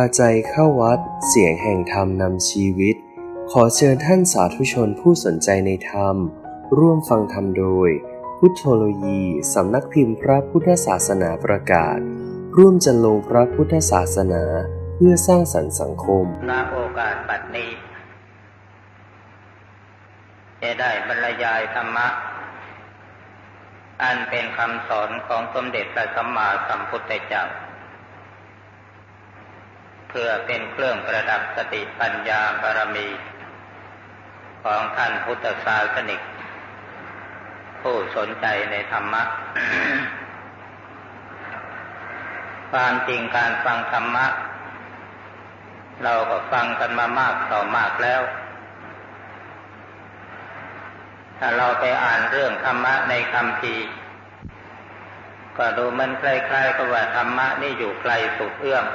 าใจเข้าวัด เสียงแห่งธรรมนำชีวิต ขอเชิญท่านสาธุชนผู้สนใจในธรรม ร่วมฟังธรรมโดย พุทธโลยีสำนักพิมพ์พระพุทธศาสนาประกาศ ร่วมจันลงพระพุทธศาสนาเพื่อสร้างสรรค์สังคมณโอกาสบัดนี้จะได้บรรยายธรรมะ อันเป็นคำสอนของสมเด็จพระสัมมาสัมพุทธเจ้า พื่อเป็นเครื่องประดับสติปัญญาบารมี ของท่านพุทธศาสนิก ผู้สนใจในธรรมะ ความจริงการฟังธรรมะ เราก็ฟังกันมามากต่อมากแล้ว ถ้าเราไปอ่านเรื่องธรรมะในคำพีร์ก็ดูมันคล้ายๆกับว่าธรรมะนี่อยู่ไกลสุดเอื้อม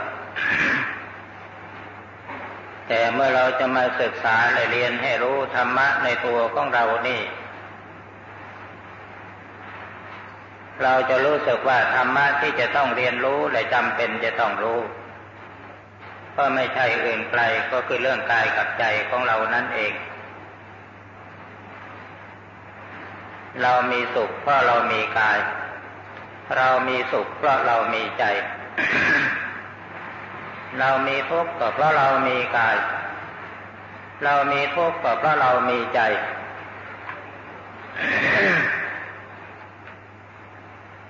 แต่เมื่อเราจะมาศึกษาและเรียนให้รู้ธรรมะในตัวของเรานี่ เราจะรู้สึกว่าธรรมะที่จะต้องเรียนรู้และจำเป็นจะต้องรู้ ก็ไม่ใช่อื่นไกลก็คือเรื่องกายกับใจของเรานั่นเอง เรามีสุขเพราะเรามีกาย เรามีสุขเพราะเรามีใจ เรามีทุกข์ก็เพราะเรามีกาย เรามีทุกข์ก็เพราะเรามีใจ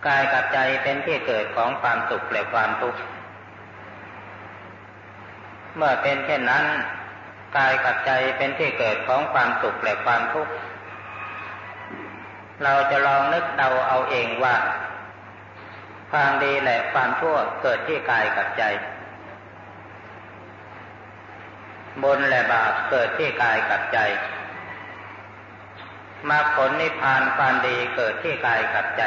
กายกับใจเป็นที่เกิดของความสุขและความทุกข์ เมื่อเป็นเช่นนั้น กายกับใจเป็นที่เกิดของความสุขและความทุกข์ เราจะลองนึกเดาเอาเองว่า ความดีและความชั่วเกิดที่กายกับใจ บุญและบาปเกิดที่กายกับใจมรรคผลนิพพานความดีเกิดที่กายกับใจ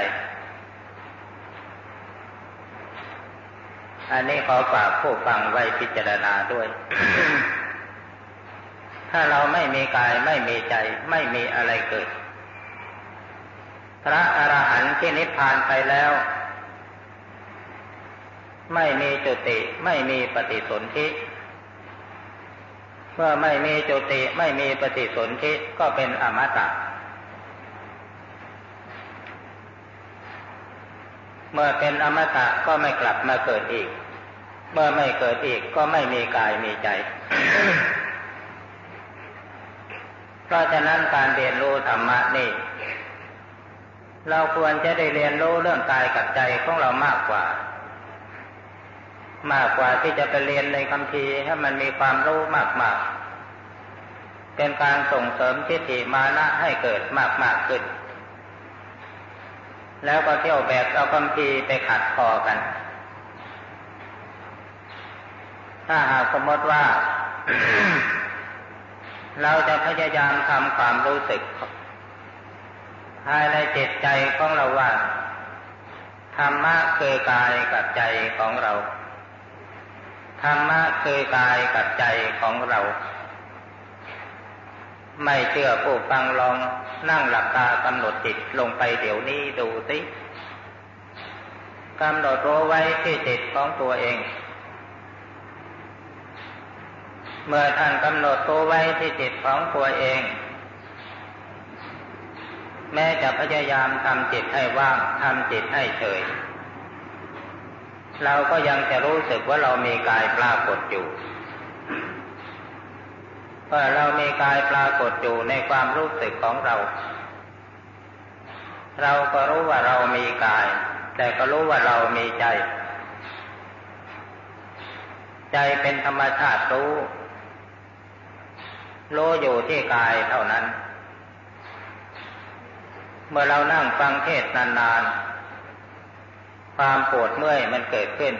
อันนี้ขอฝากผู้ฟังไว้พิจารณาด้วย ถ้าเราไม่มีกายไม่มีใจ ไม่มีอะไรเกิด พระอรหันต์ที่นิพพานไปแล้ว ไม่มีจุติ ไม่มีปฏิสนธิ เมื่อไม่มีจุติไม่มีปฏิสนธิก็เป็นอมตะ เมื่อเป็นอมตะก็ไม่กลับมาเกิดอีก เมื่อไม่เกิดอีกก็ไม่มีกายมีใจ เพราะฉะนั้นการเรียนรู้ธรรมะนี่ เราควรจะได้เรียนรู้เรื่องกายกับใจของเรามากกว่า มากกว่าที่จะไปเรียนในคำพีให้มันมีความรู้มากๆ เป็นการส่งเสริมทิฏฐิมานะให้เกิดมากๆขึ้น แล้วก็เที่ยวแบบเอาคำพีไปขัดคอกัน ถ้าหากสมมติว่า เราจะพยายามทำความรู้สึกภายในจิตใจของเราว่าธรรมะคือกายกับใจของเรา ธรรมะคือกายกับใจของเรา ไม่เชื่อผู้ฟังลองนั่งหลับตากำหนดจิตลงไปเดี๋ยวนี้ดูสิกำหนดรู้ไว้ที่จิตของตัวเอง เมื่อท่านกำหนดตัวไว้ที่จิตของตัวเอง แม้จะพยายามทำจิตให้ว่างทำจิตให้เฉย เราก็ยังจะรู้สึกว่าเรามีกายปรากฏอยู่เมื่อเรามีกายปรากฏอยู่ในความรู้สึกของเรา เราก็รู้ว่าเรามีกาย แต่ก็รู้ว่าเรามีใจ ใจเป็นธรรมชาติรู้ รู้อยู่ที่กายเท่านั้น เมื่อเรานั่งฟังเทศนานๆ ความปวดเมื่อยมันเกิดขึ้น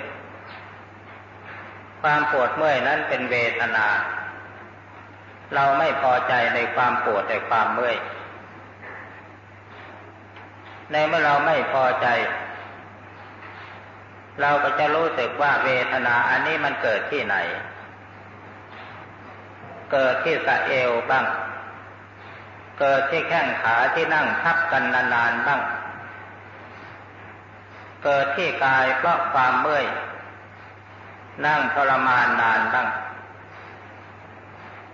ความปวดเมื่อยนั้นเป็นเวทนา เราไม่พอใจในความปวดในความเมื่อย ในเมื่อเราไม่พอใจ เราก็จะรู้สึกว่าเวทนาอันนี้มันเกิดที่ไหน เกิดที่สะเอวบ้าง เกิดที่แข้งขาที่นั่งทับกันนานๆบ้าง เกิดที่กายเพราะความเมื่อย นั่งทรมานนานบ้าง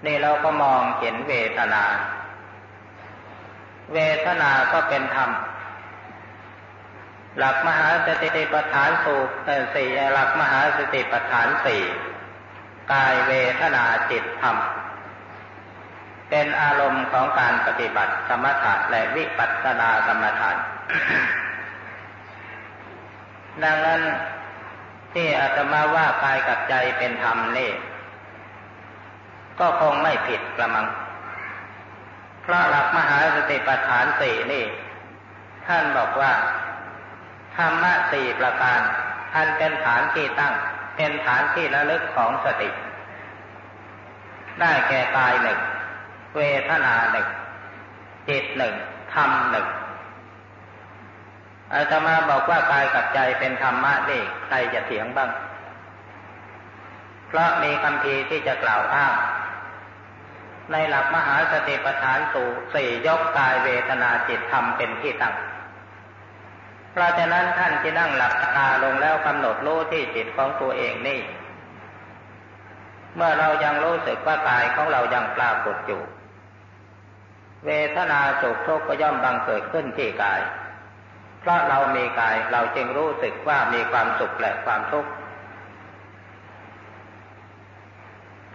นี่เราก็มองเห็นเวทนา เวทนาก็เป็นธรรม หลักมหาสติปัฏฐานสูตรสี่หลักมหาสติปัฏฐานสี่กายเวทนาจิตธรรม เป็นอารมณ์ของการปฏิบัติสมถะและวิปัสสนากรรมฐาน ดังนั้นที่อาตมาว่ากายกับใจเป็นธรรมนี่ ก็คงไม่ผิดกระมัง เพราะหลักมหาสติปัฏฐานสี่นี่ ท่านบอกว่า ธรรมะสี่ประการอันเป็นฐานที่ตั้ง เป็นฐานที่ระลึกของสติ ได้แก่กายหนึ่ง เวทนาหนึ่งจิตหนึ่งธรรมหนึ่ง อาตมาบอกว่ากายกับใจเป็นธรรมะนี่ใครจะเถียงบ้าง เพราะมีคำพีที่จะกล่าวอ้าง ในหลักมหาสติปัฏฐานสูสี่ยกกายเวทนาจิตธรรมเป็นที่ตั้ง เพราะฉะนั้นท่านที่นั่งหลับตาลงแล้วกำหนดรู้ที่จิตของตัวเองนี่ เมื่อเรายังรู้สึกว่ากายของเรายังปรากฏอยู่ เวทนาสุขทุกข์ก็ย่อมบังเกิดขึ้นที่กาย ราะเรามีกายเราจึงรู้สึกว่ามีความสุขและความทุกข์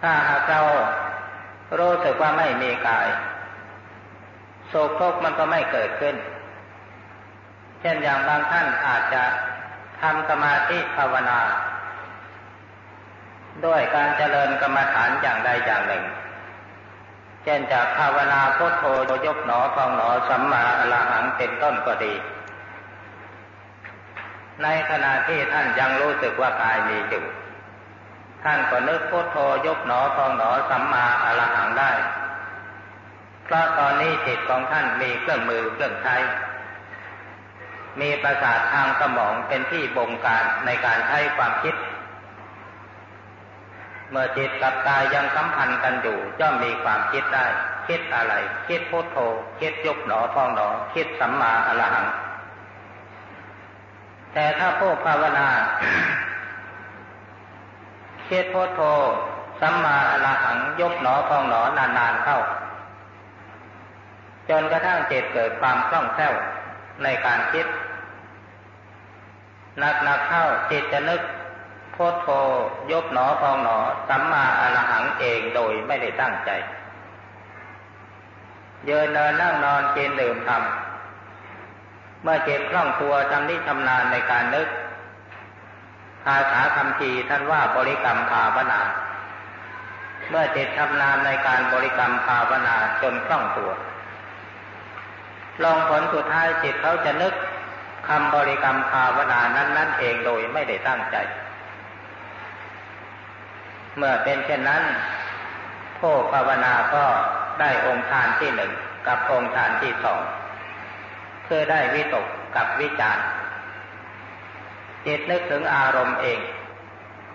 ถ้าหากเรารู้สึกว่าไม่มีกายสุขทุกข์มันก็ไม่เกิดขึ้น เช่นอย่างบางท่านอาจจะทำสมาธิภาวนา ด้วยการเจริญกรรมฐานอย่างใดอย่างหนึ่ง เช่นจากภาวนาพุทโธยกหนอฟองหนอสัมมาอรหังเป็นต้นก็ดี ในขณะที่ท่านยังรู้สึกว่ากายมีอยู่ท่านก็นึกพุทโธยกหนอพองหนอสัมมาอรหังได้ เพราะตอนนี้จิตของท่านมีเครื่องมือเครื่องใช้ มีประสาททางสมองเป็นที่บงการในการใช้ความคิด เมื่อจิตกับกายยังสัมพันธ์กันอยู่ย่อมมีความคิดได้ คิดอะไร คิดพุทโธ คิดยกหนอพองหนอ คิดสัมมาอรหัง แต่ถ้าผู้ภาวนาเคิดโพโธสัมมาอรหังยกหนอพองหนอนานๆเข้า จนกระทั่งเจตเกิดความคล่องแคล่วในการคิดหนักๆเข้าจิตจะนึกโพโธยกหนอพองหนอสัมมาอรหังเองโดยไม่ได้ตั้งใจ เยินเดินนั่งนอนกินดื่มทำ เมื่อเจิตคล่องตัวจำนิชำนาญในการนึก ภาษาคำทีท่านว่าบริกรรมภาวนา เมื่อเจิตชำนาญในการบริกรรมภาวนาจนคล่องตัว ลองผลสุดท้ายจิตเขาจะนึกคำบริกรรมภาวนานั้นนั่นเองโดยไม่ได้ตั้งใจ เมื่อเป็นเช่นนั้นผู้ภาวนาก็ได้องค์ฌานที่หนึ่งกับองค์ฌานที่สอง คือได้วิตกกับวิจารจิตนึกถึงอารมณ์เอง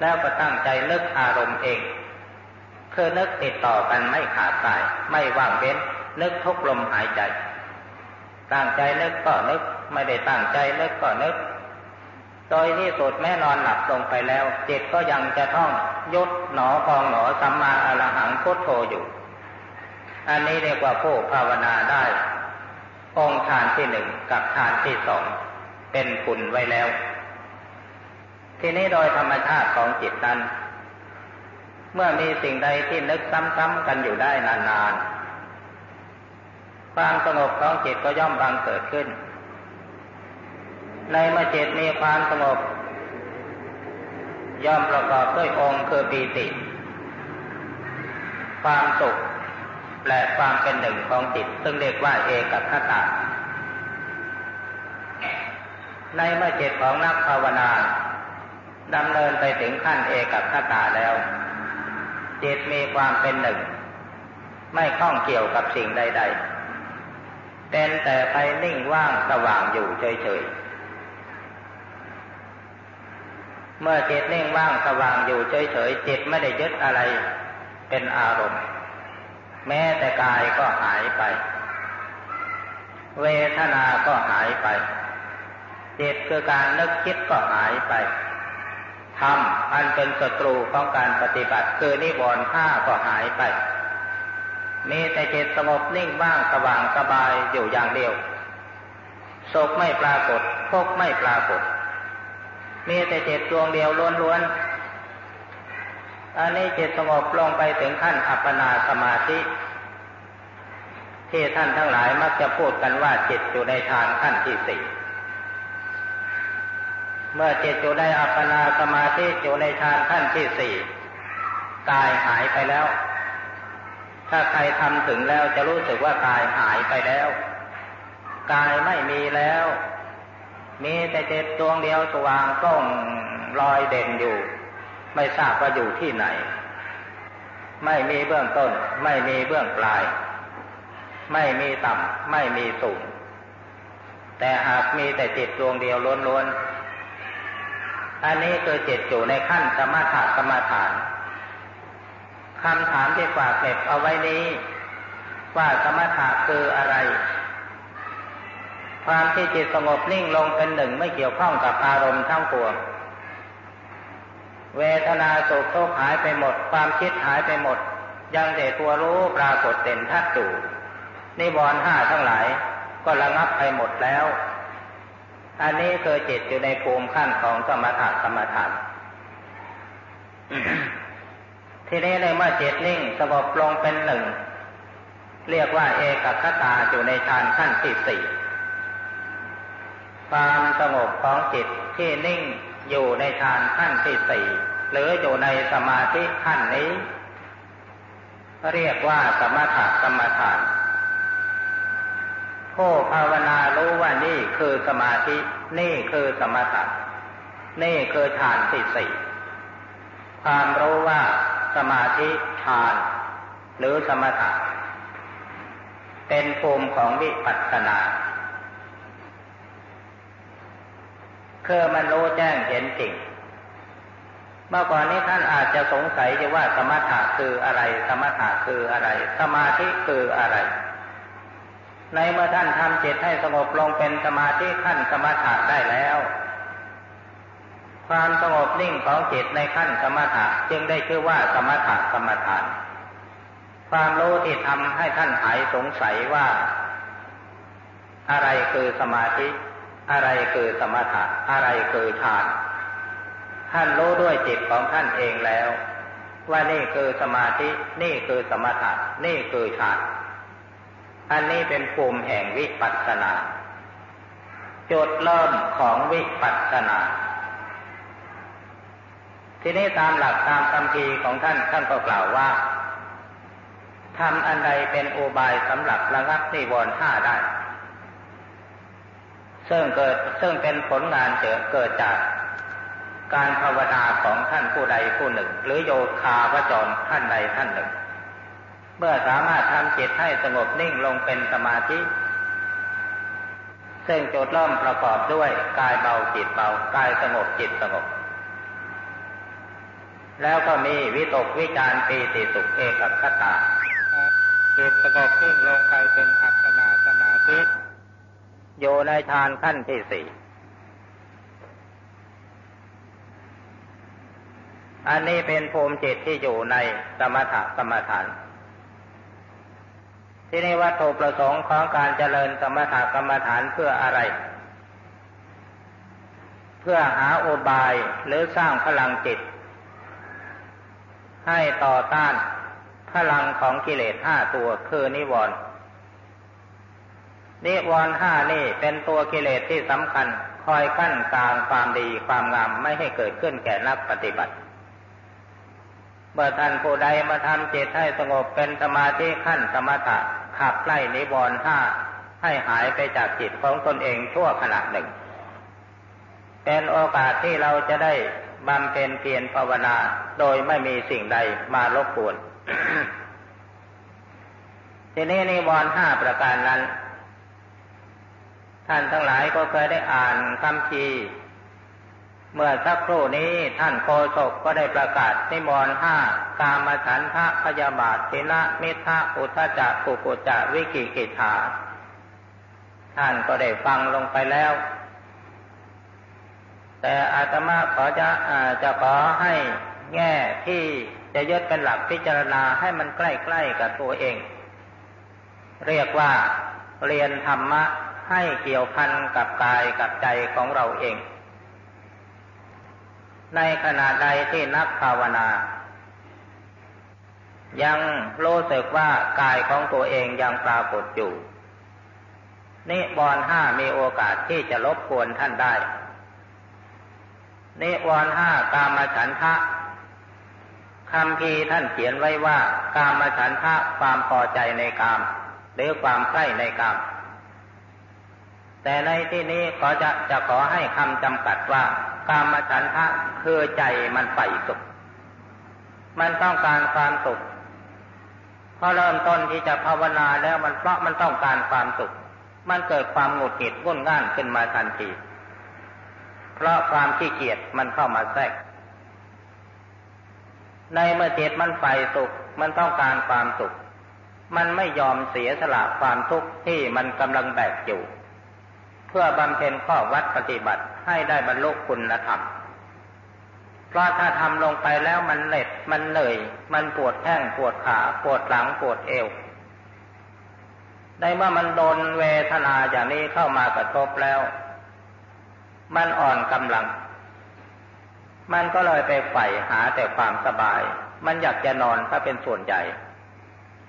แล้วก็ตั้งใจนึกอารมณ์เอง คือนึกติดต่อกันไม่ขาดสาย ไม่ว่างเว้น นึกทุกลมหายใจ ตั้งใจนึกก็นึก ไม่ได้ตั้งใจนึกก็นึก โดยที่สุดแม่นอนหลับลงไปแล้ว จิตก็ยังจะท่องยุดหนอพองหนอสัมมาอรหังพุทโธอยู่ อันนี้เรียกว่าผู้ภาวนาได้ องค์ฌานที่หนึ่งกับฌานที่สองเป็นคุณไว้แล้ว ทีนี้โดยธรรมชาติของจิตนั้น เมื่อมีสิ่งใดที่นึกซ้ำๆกันอยู่ได้นานๆความสงบของจิตก็ย่อมบังเกิดขึ้น ในเมื่อจิตมีความสงบย่อมประกอบด้วยองค์คือปีติ ความสุข และความเป็นหนึ่งของจิต ซึ่งเรียกว่าเอกคตาในเมื่อจิตของนักภาวนาดำเนินไปถึงขั้นเอกคตาแล้ว จิตมีความเป็นหนึ่ง ไม่ข้องเกี่ยวกับสิ่งใด ๆ เป็นแต่ไปนิ่งว่างสว่างอยู่เฉยๆ เมื่อจิตนิ่งว่างสว่างอยู่เฉยๆ จิตไม่ได้ยึดอะไรเป็นอารมณ์ แม้แต่กายก็หายไป เวทนาก็หายไปจิตคือการนึกคิดก็หายไปธรรมอันเป็นศัตรูของการปฏิบัติ คือนิวรณ์ห้าก็หายไป มีแต่จิตสงบนิ่งบ้างสว่างสบายอยู่อย่างเดียวสุขไม่ปรากฏทุกไม่ปรากฏ มีแต่จิตดวงเดียวล้วนๆอันนี้จิตสงบลงไปถึงขั้นอัปปนาสมาธิ ที่ท่านทั้งหลายมักจะพูดกันว่าจิตอยู่ในฌานขั้นที่สี่เมื่อจิตอยู่ในอัปปนาสมาธิอยู่ในฌานขั้นที่สี่กายหายไปแล้ว ถ้าใครทำถึงแล้วจะรู้สึกว่ากายหายไปแล้ว กายไม่มีแล้ว มีแต่จิตดวงเดียวสว่างก้องลอยเด่นอยู่ ไม่ทราบว่าอยู่ที่ไหน ไม่มีเบื้องต้น ไม่มีเบื้องปลาย ไม่มีต่ำไม่มีสูง แต่หากมีแต่จิตดวงเดียวล้วนๆ อันนี้คือจิตอยู่ในขั้นสมถะสมถานคำถามที่ฝากเก็บเอาไว้นี้ ว่าสมถะคืออะไร ความที่จิตสงบนิ่งลงเป็นหนึ่งไม่เกี่ยวข้องกับอารมณ์ทั้งปวงเวทนาสุขทุกข์หายไปหมด ความคิดหายไปหมด ยังแต่ตัวรู้ปรากฏเด่นทัดอยู่ นิวรณ์ห้าทั้งหลาย ก็ระงับไปหมดแล้ว อันนี้คือจิตอยู่ในภูมิขั้นของสมถะสมถะทีนี้ในเมื่อจิตนิ่งสงบลงเป็นหนึ่ง เรียกว่าเอกคตาอยู่ในฌานขั้นที่สี่ความสงบของจิตที่นิ่งอยู่ในฌานขั้นที่สี่หรืออยู่ในสมาธิขั้นนี้ เรียกว่าสมถะสมถะ ผู้ภาวนารู้ว่านี่คือสมาธิ นี่คือสมถะนี่คือฌานที่สี่ความรู้ว่าสมาธิฌานหรือสมถะเป็นภูมิของวิปัสสนาคือมันรู้แจ้งเห็นจริง เมื่อก่อนนี้ท่านอาจจะสงสัยว่าสมถะคืออะไร สมถะคืออะไร สมาธิคืออะไร ในเมื่อท่านทำจิตให้สงบลงเป็นสมาธิขั้นสมถะได้แล้ว ความสงบนิ่งของจิตในขั้นสมถะจึงได้ชื่อว่าสมถะสมถานความรู้ที่ทำให้ท่านหายสงสัยว่า อะไรคือสมาธิ อะไรคือสมถะ อะไรคือฌาน ท่านรู้ด้วยจิตของท่านเองแล้ว ว่านี่คือสมาธิ นี่คือสมถะ นี่คือฌาน อันนี้เป็นภูมิแห่งวิปัสสนา จุดเริ่มของวิปัสสนา ทีนี้ตามหลักตามคำพีของท่านท่านก็กล่าวว่าทำอันใดเป็นอุบายสำหรับระงับนิวรณ์ห้าได้ ซึ่งเกิดซึ่งเป็นผลงานเกิดเกิดจากการภาวนาของท่านผู้ใดผู้หนึ่ง หรือโยคาวจรท่านใดท่านหนึ่ง เมื่อสามารถทำจิตให้สงบนิ่งลงเป็นสมาธิ ซึ่งจุดเริ่มประกอบด้วยกายเบาจิตเบากายสงบจิตสงบ แล้วก็มีวิตกวิจารปีติสุขเอกคตาจิตสงบนิ่งลงไปเป็นอัปปนาสมาธิอยู่ในฌานขั้นที่สี่อันนี้เป็นภูมิจิตที่อยู่ในสมถะสมถาน ที่นี้วัตถุประสงค์ของการเจริญสมถกรรมฐานเพื่ออะไร เพื่อหาอุบายหรือสร้างพลังจิต ให้ต่อต้านพลังของกิเลสห้าตัวคือนิวรณ์นิวรณ์ห้านี่เป็นตัวกิเลสที่สำคัญคอยกั้นกลางความดีความงามไม่ให้เกิดขึ้นแก่นักปฏิบัติเมื่อท่านผู้ใดมาทำจิตให้สงบเป็นสมาธิขั้นสมถะ ขับไล่นิวรณ์ห้าให้หายไปจากจิตของตนเองชั่วขณะหนึ่ง เป็นโอกาสที่เราจะได้บำเพ็ญเพียรภาวนาโดยไม่มีสิ่งใดมารบกวน ทีนี้นิวรณ์ห้าประการนั้น ท่านทั้งหลายก็เคยได้อ่านคำพี เมื่อสักครู่นี้ท่านโคศกก็ได้ประกาศนิมนต์ห้ากามฉันทะพยาบาทตินะมิทะอุทจักกุกุจะวิกิกิจาท่านก็ได้ฟังลงไปแล้ว แต่อาตมาขอจะอาจะขอให้แง่ที่จะยึดเป็นหลักพิจารณาให้มันใกล้ๆกับตัวเอง เรียกว่าเรียนธรรมะให้เกี่ยวพันกับกายกับใจของเราเอง ในขณะใดที่นักภาวนา ยังรู้สึกว่ากายของตัวเองยังปรากฏอยู่นิวรณ์ห้ามีโอกาสที่จะลบกวนท่านได้นิวรณ์ห้ากามฉันทะคำพีท่านเขียนไว้ว่า กามฉันทะความพอใจในกาม หรือความใกล้ในกาม แต่ในที่นี้ขอจะจะขอให้คำจำกัดว่า กามฉันทะคือใจมันใฝ่สุข มันต้องการความสุขพอเริ่มต้นที่จะภาวนาแล้วมันเพราะมันต้องการความสุข มันเกิดความหงุดหงิดวุ่นง่านขึ้นมาทันที เพราะความขี้เกียจมันเข้ามาแทรก ในเมื่อจิตมันใฝ่สุข มันต้องการความสุข มันไม่ยอมเสียสละความทุกข์ที่มันกำลังแบกอยู่ เพื่อบำเพ็ญข้อวัดปฏิบัติให้ได้บรรลุคุณธรรม เพราะถ้าทำลงไปแล้วมันเหน็ดมันเหนื่อย มันปวดแข้งปวดขาปวดหลังปวดเอวได้เมื่อมันโดนเวทนาอย่างนี้เข้ามากระทบแล้ว มันอ่อนกำลัง มันก็เลยไปใฝ่หาแต่ความสบาย มันอยากจะนอนถ้าเป็นส่วนใหญ่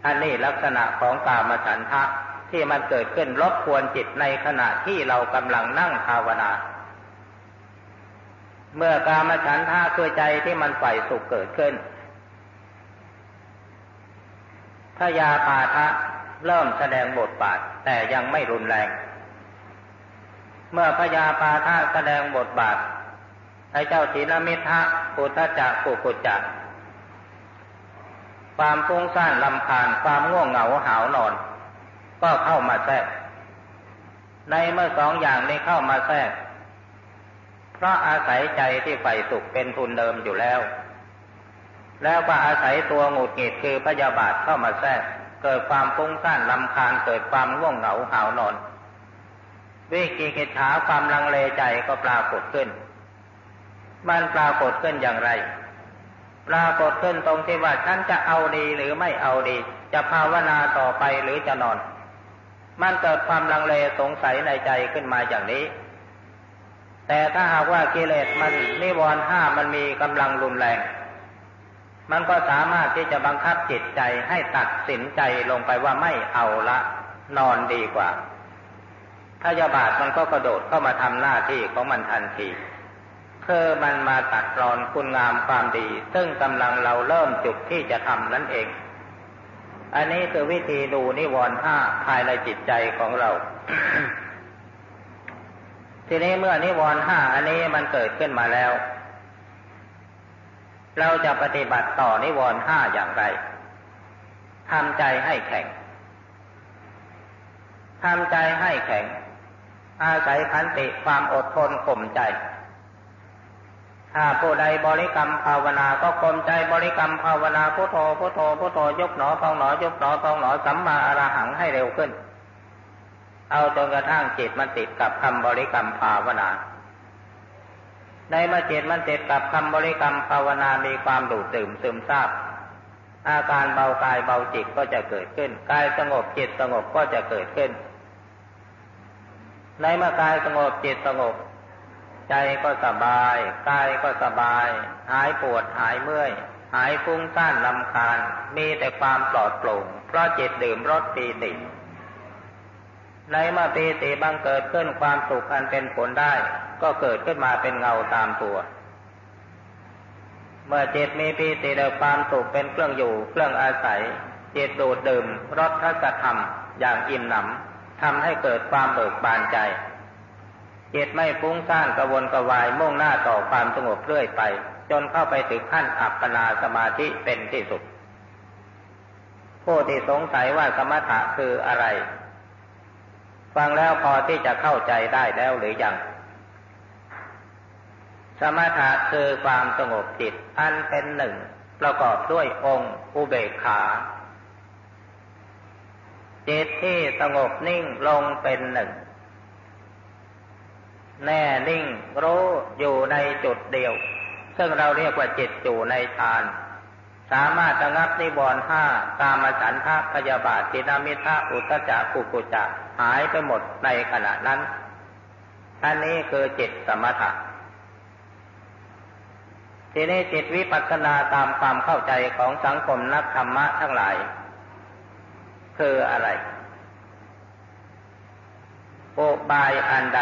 อันนี้ลักษณะของกามฉันทะ ที่มันเกิดขึ้นรบกวนจิตในขณะที่เรากำลังนั่งภาวนา เมื่อกามฉันทะคือใจที่มันใฝ่สุขเกิดขึ้นพยาปาทะเริ่มแสดงบทบาท แต่ยังไม่รุนแรง เมื่อพยาปาทะแสดงบทบาทไอ้เจ้าศีลมิทะปุตจักปุกุจักความฟุ้งซ่านลำคาญความง่วงเหงาหาวนอน ก็เข้ามาแทรก ในเมื่อสองอย่างนี้เข้ามาแทรก เพราะอาศัยใจที่ใฝ่สุขเป็นทุนเดิมอยู่แล้ว แล้วก็อาศัยตัวหงุดหงิดคือพยาบาทเข้ามาแทรก เกิดความฟุ้งซ่านลำคาญเกิดความง่วงเหงาหาวนอนวิกิกิจฉาความลังเลใจก็ปรากฏขึ้น มันปรากฏขึ้นอย่างไร ปรากฏขึ้นตรงที่ว่าฉันจะเอาดีหรือไม่เอาดี จะภาวนาต่อไปหรือจะนอน มันเกิดความลังเลสงสัยในใจขึ้นมาอย่างนี้ แต่ถ้าหากว่ากิเลสมันนิวรณ์ห้ามันมีกำลังรุนแรง มันก็สามารถที่จะบังคับจิตใจให้ตัดสินใจลงไปว่าไม่เอาละ นอนดีกว่าถ้ายาบาทมันก็กระโดดเข้ามาทำหน้าที่ของมันทันทีเพื่อมันมาตัดรอนคุณงามความดี ซึ่งกำลังเราเริ่มจุดที่จะทำนั่นเอง อันนี้คือวิธีดูนิวรณ์ห้าภายในจิตใจของเรา ทีนี้เมื่อนิวรณ์ห้าอันนี้มันเกิดขึ้นมาแล้ว เราจะปฏิบัติต่อนิวรณ์ห้าอย่างไรทำใจให้แข็งทำใจให้แข็ง อาศัยขันติความอดทนข่มใจ ถ้าผู้ใดบริกรรมภาวนา ก็ข่มใจบริกรรมภาวนาพุทโธพุทโธพุทโธยกหนอพองหนอยกหนอพองหนอสัมมาอรหังให้เร็วขึ้น เอาจนกระทั่งจิตมันติดกับคำบริกรรมภาวนา ในเมื่อจิตมันติดกับคำบริกรรมภาวนามีความดูดดื่มซึมซาบอาการเบากายเบาจิตก็จะเกิดขึ้น กายสงบจิตสงบก็จะเกิดขึ้น ในเมื่อกายสงบจิตสงบ ใจก็สบาย กายก็สบาย หายปวดหายเมื่อย หายฟุ้งซ่านลำคาญ มีแต่ความปลอดโปร่ง เพราะจิตดื่มรสปีติในเมื่อปีติบังเกิดขึ้นความสุขอันเป็นผลได้ ก็เกิดขึ้นมาเป็นเงาตามตัว เมื่อจิตมีปีติเดความสุขเป็นเครื่องอยู่เครื่องอาศัย จิตดูดดื่มรสทัศธรรมอย่างอิ่มหนำทำให้เกิดความเบิกบานใจ จิตไม่ฟุ้งซ่านกระวนกระวายมุ่งหน้าต่อความสงบเรื่อยไป จนเข้าไปถึงขั้นอัปปนาสมาธิเป็นที่สุด ผู้ที่สงสัยว่าสมถะคืออะไร ฟังแล้วพอที่จะเข้าใจได้แล้วหรือยัง สมถะคือความสงบจิตอันเป็นหนึ่ง ประกอบด้วยองค์อุเบกขาจิตที่สงบนิ่งลงเป็นหนึ่ง แน่นิ่งรู้อยู่ในจุดเดียว ซึ่งเราเรียกว่าจิตอยู่ในฌาน สามารถระงับนิวรณ์ห้ากามฉันทะพยาบาทตินามิทะอุตจักกุกุจักหายไปหมดในขณะนั้น อันนี้คือจิตสมถะทีนี้จิตวิปัสสนาตามความเข้าใจของสังคมนักธรรมะทั้งหลาย คืออะไรโอบายอันใด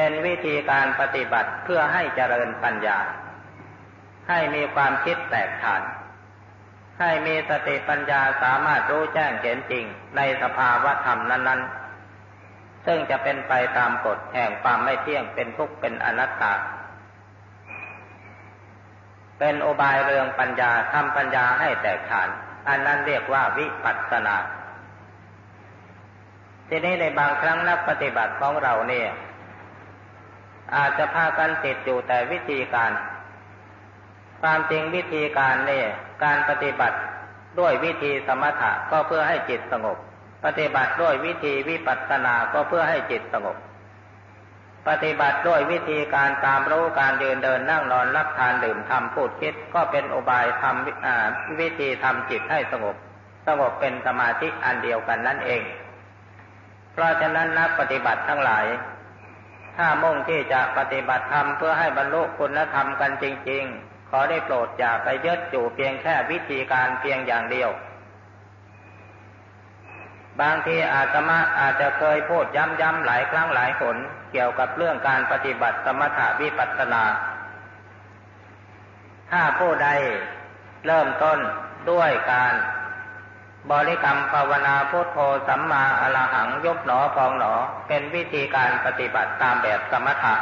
เป็นวิธีการปฏิบัติเพื่อให้เจริญปัญญา ให้มีความคิดแตกฉาน ให้มีสติปัญญาสามารถรู้แจ้งเห็นจริงในสภาวะธรรมนั้น ๆ ซึ่งจะเป็นไปตามกฎแห่งความไม่เที่ยงเป็นทุกข์เป็นอนัตตา เป็นโอบายเรืองปัญญาทำปัญญาให้แตกฉาน อันนั้นเรียกว่าวิปัสสนาทีนี้ในบางครั้งนักปฏิบัติของเราเนี่ย อาจจะพากันติดอยู่แต่วิธีการ ความจริงวิธีการเนี่ยการปฏิบัติด้วยวิธีสมถะก็เพื่อให้จิตสงบ ปฏิบัติด้วยวิธีวิปัสสนาก็เพื่อให้จิตสงบ ปฏิบัติด้วยวิธีการตามรู้การยืนเดินนั่งนอนรับทานดื่มทำพูดคิดก็เป็นอุบายทำวิธีทำจิตให้สงบ สงบเป็นสมาธิอันเดียวกันนั่นเอง เพราะฉะนั้นนักปฏิบัติทั้งหลาย ถ้ามุ่งที่จะปฏิบัติธรรมเพื่อให้บรรลุคุณธรรมกันจริง ๆ ขอได้โปรดอย่าไปยึดอยู่เพียงแค่วิธีการเพียงอย่างเดียว บางทีอาตมาอาจจะเคยพูดย้ำๆหลายครั้งหลายหนเกี่ยวกับเรื่องการปฏิบัติสมถะวิปัสสนา ถ้าผู้ใดเริ่มต้นด้วยการ บริกรรมภาวนาพุทโธสัมมาอรหังยบหนอพองหนอ เป็นวิธีการปฏิบัติตามแบบสมถะ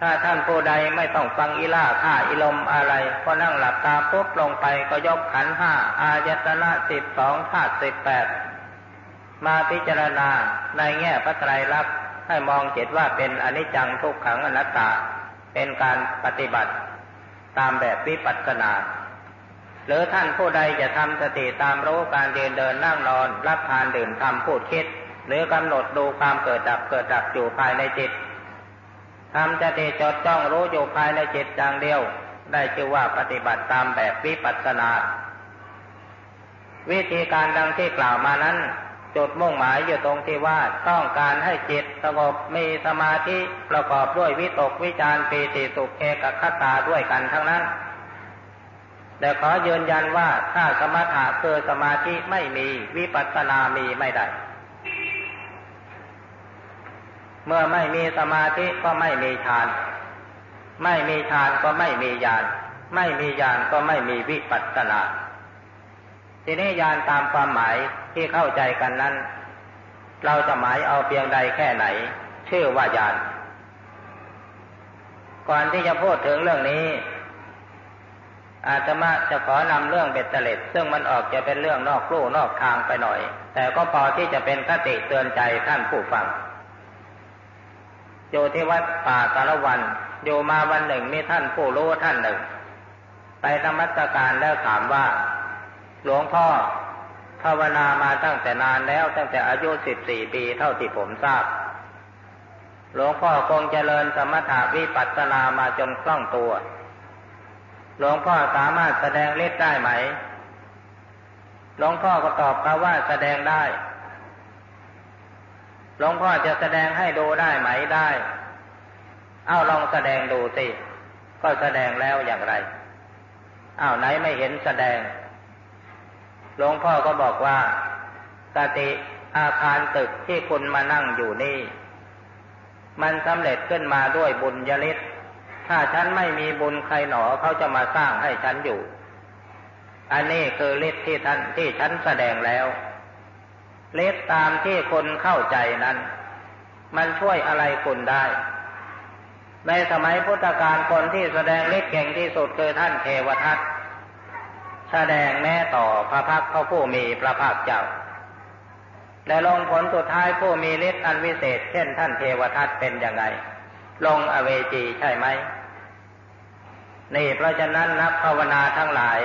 ถ้าท่านผู้ใดไม่ต้องฟังอิล่าข่าอิลมอะไร ก็นั่งหลับตาปุ๊บลงไปก็ยกขันห้าอายตนะสิบสองธาตุสิบแปดมาพิจารณาในแง่พระไตรลักษณ์ให้มองจิตว่าเป็นอนิจจังทุกขังอนัตตา เป็นการปฏิบัติตามแบบวิปัสสนา หรือท่านผู้ใดจะทำสติตามรู้การเดินเดินนั่งนอน รับทานดื่มทำพูดคิด หรือกำหนดดูความเกิดดับเกิดดับอยู่ภายในจิตทำจติจดจ้องรู้อยู่ภายในจิตอย่างเดียว ได้ชื่อว่าปฏิบัติตามแบบวิปัสสนา วิธีการดังที่กล่าวมานั้น จุดมุ่งหมายอยู่ตรงที่ว่าต้องการให้จิตสงบมีสมาธิประกอบด้วยวิตกวิจารปีติสุขเอกคตาด้วยกันทั้งนั้น แต่ขอยืนยันว่าถ้าสมถะคือสมาธิไม่มีวิปัสสนามีไม่ได้ เมื่อไม่มีสมาธิก็ไม่มีฌาน ไม่มีฌานก็ไม่มีญาณ ไม่มีญาณก็ไม่มีวิปัสสนา ทีนี้ญาณตามความหมายที่เข้าใจกันนั้น เราจะหมายเอาเพียงใดแค่ไหน ชื่อว่าญาณ ก่อนที่จะพูดถึงเรื่องนี้ อาจจะมาจะขอนำเรื่องเบ็ดเตล็ดซึ่งมันออกจะเป็นเรื่องนอกลู่นอกทางไปหน่อย แต่ก็พอที่จะเป็นคติเตือนใจท่านผู้ฟังอยู่ที่วัดป่าสารวัน อยู่มาวันหนึ่งมีท่านผู้รู้ท่านหนึ่ง ไปธรรมสการแล้วถามว่า หลวงพ่อภาวนามาตั้งแต่นานแล้วตั้งแต่อายุสิบสี่ปีเท่าที่ผมทราบ หลวงพ่อคงเจริญสมถาวิปัสสนามาจนคล่องตัว หลวงพ่อสามารถแสดงฤทธิ์ได้ไหม หลวงพ่อก็ตอบเขาว่าแสดงได้ หลวงพ่อจะแสดงให้ดูได้ไหมได้ เอาลองแสดงดูสิ ก็แสดงแล้วอย่างไรอ้าวไหนไม่เห็นแสดง หลวงพ่อก็บอกว่ากติอาคารตึกที่คุณมานั่งอยู่นี่ มันสำเร็จขึ้นมาด้วยบุญยลิศ ถ้าฉันไม่มีบุญใครหนอเขาจะมาสร้างให้ฉันอยู่ อันนี้คือฤทธิ์ที่ท่านที่ฉันแสดงแล้วเล็ดตามที่คนเข้าใจนั้น มันช่วยอะไรคุณได้ ในสมัยพุทธกาลคนที่แสดงเล็กเก่งที่สุดคือท่านเทวทัตแสดงแม่ต่อพระพักพระผู้มีพระภาคเจ้าและลงผลสุดท้ายผู้มีฤทธิ์อันวิเศษ เช่นท่านเทวทัตเป็นยังไง ลงอเวจีใช่ไหมนี่เพราะฉะนั้นนักภาวนาทั้งหลาย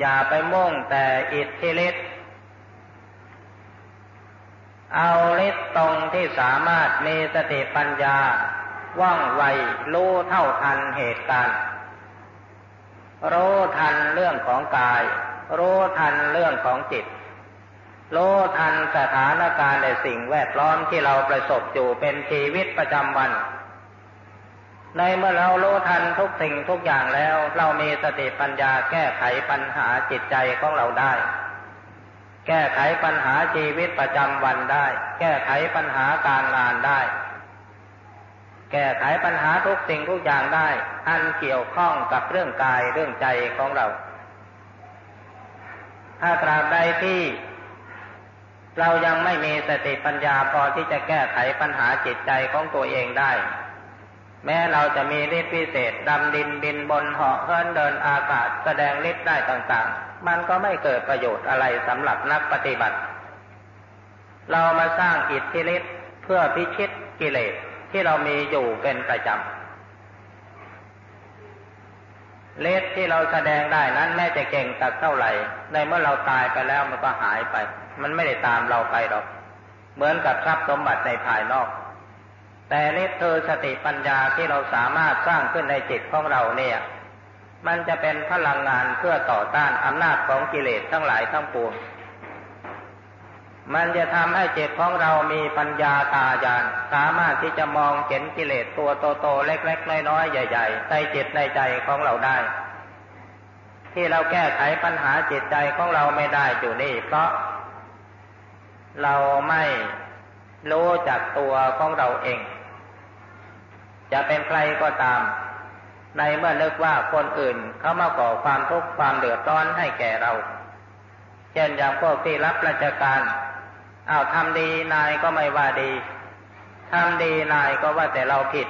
อย่าไปมุ่งแต่อิทธิฤทธิ์เอาฤทธิ์ตรงที่สามารถมีสติปัญญา ว่องไวรู้เท่าทันเหตุการณ์รู้ทันเรื่องของกาย รู้ทันเรื่องของจิต รู้ทันสถานการณ์ในสิ่งแวดล้อมที่เราประสบอยู่เป็นชีวิตประจำวัน ในเมื่อเรารู้ทันทุกสิ่งทุกอย่างแล้ว เรามีสติปัญญาแก้ไขปัญหาจิตใจของเราได้ แก้ไขปัญหาชีวิตประจำวันได้ แก้ไขปัญหาการงานได้ แก้ไขปัญหาทุกสิ่งทุกอย่างได้ อันเกี่ยวข้องกับเรื่องกายเรื่องใจของเรา ถ้าตราบใดที่เรายังไม่มีสติปัญญาพอที่จะแก้ไขปัญหาจิตใจของตัวเองได้ แม้เราจะมีฤทธิ์พิเศษดำดินบินบนเหาะเฮินเดินอากาศแสดงฤทธิ์ได้ต่างๆ มันก็ไม่เกิดประโยชน์อะไรสำหรับนักปฏิบัติ เรามาสร้างอิทธิฤทธิ์เพื่อพิชิตกิเลสที่เรามีอยู่เป็นประจำเลสที่เราแสดงได้นั้นแม้จะเก่งสักเท่าไหร่ ในเมื่อเราตายไปแล้วมันก็หายไป มันไม่ได้ตามเราไปหรอก เหมือนกับทรัพย์สมบัติในภายนอก แต่เลสเธอสติปัญญาที่เราสามารถสร้างขึ้นในจิตของเราเนี่ย มันจะเป็นพลังงานเพื่อต่อต้านอำนาจของกิเลสทั้งหลายทั้งปวง มันจะทำให้จิตของเรามีปัญญาตาญาณสามารถที่จะมองเห็นกิเลสตัวโตๆเล็กๆน้อยๆใหญ่ ๆ ในจิตในใจของเราได้ ที่เราแก้ไขปัญหาจิตใจของเราไม่ได้อยู่นี่เพราะ เราไม่รู้จักตัวของเราเอง จะเป็นใครก็ตาม ในเมื่อนึกว่าคนอื่นเขามาก่อความทุกข์ความเดือดร้อนให้แก่เรา เช่นอย่างพวกที่รับราชการเอาทำดีนายก็ไม่ว่าดีทำดีนายก็ว่าแต่เราผิด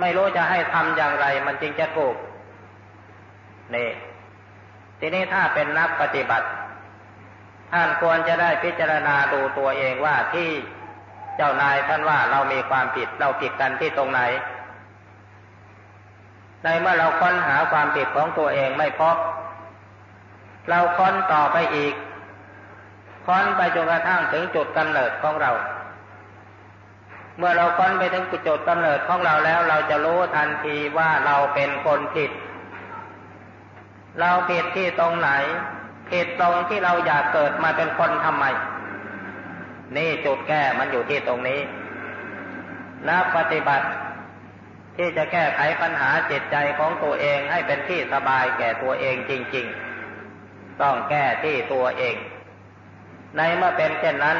ไม่รู้จะให้ทำอย่างไร มันจึงจะถูกนี่ทีนี้ถ้าเป็นนักปฏิบัติ ท่านควรจะได้พิจารณาดูตัวเองว่าที่ เจ้านายท่านว่าเรามีความผิดเราผิดกันที่ตรงไหน ในเมื่อเราค้นหาความผิดของตัวเองไม่พบ เราค้นต่อไปอีก ค้นไปจนกระทั่งถึงจุดกำเนิดของเรา เมื่อเราค้นไปถึงจุดกำเนิดของเราแล้วเราจะรู้ทันทีว่าเราเป็นคนผิด เราผิดที่ตรงไหนผิดตรงที่เราอยากเกิดมาเป็นคนทำไม นี่จุดแก้มันอยู่ที่ตรงนี้ นักปฏิบัติ ที่จะแก้ไขปัญหาจิตใจของตัวเองให้เป็นที่สบายแก่ตัวเองจริง ๆ ต้องแก้ที่ตัวเอง ในเมื่อเป็นเช่นนั้น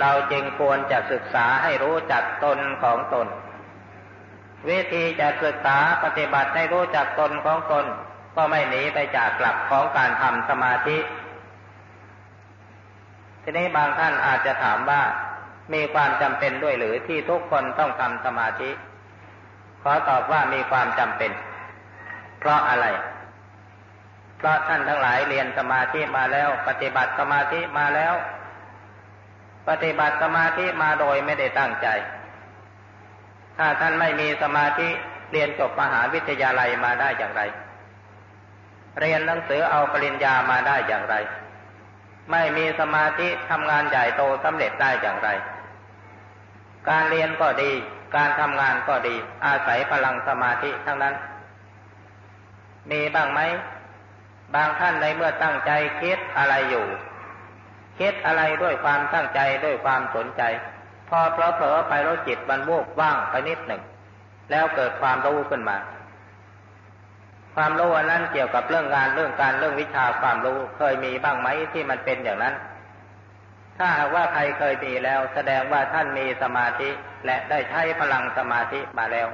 เราจึงควรจะศึกษาให้รู้จักตนของตน วิธีจะศึกษาปฏิบัติให้รู้จักตนของตน ก็ไม่หนีไปจากหลักของการทำสมาธิ ทีนี้บางท่านอาจจะถามว่ามีความจำเป็นด้วยหรือที่ทุกคนต้องทำสมาธิ ขอตอบว่ามีความจำเป็น เพราะอะไร เพราะท่านทั้งหลายเรียนสมาธิมาแล้ว ปฏิบัติสมาธิมาแล้ว ปฏิบัติสมาธิมาโดยไม่ได้ตั้งใจ ถ้าท่านไม่มีสมาธิเรียนจบมหาวิทยาลัยมาได้อย่างไร เรียนหนังสือเอาปริญญามาได้อย่างไร ไม่มีสมาธิทำงานใหญ่โตสำเร็จได้อย่างไร การเรียนก็ดี การทำงานก็ดี อาศัยพลังสมาธิทั้งนั้น มีบ้างไหม บางท่านในเมื่อตั้งใจคิดอะไรอยู่ คิดอะไรด้วยความตั้งใจด้วยความสนใจ พอเพลอเผลอไปแล้วจิตมันวูบว่างไปนิดหนึ่ง แล้วเกิดความรู้ขึ้นมา ความรู้อันนั้นเกี่ยวกับเรื่องงานเรื่องการเรื่องวิชาความรู้เคยมีบ้างไหมที่มันเป็นอย่างนั้น ถ้าหากว่าใครเคยมีแล้ว แสดงว่าท่านมีสมาธิและได้ใช้พลังสมาธิมาแล้ว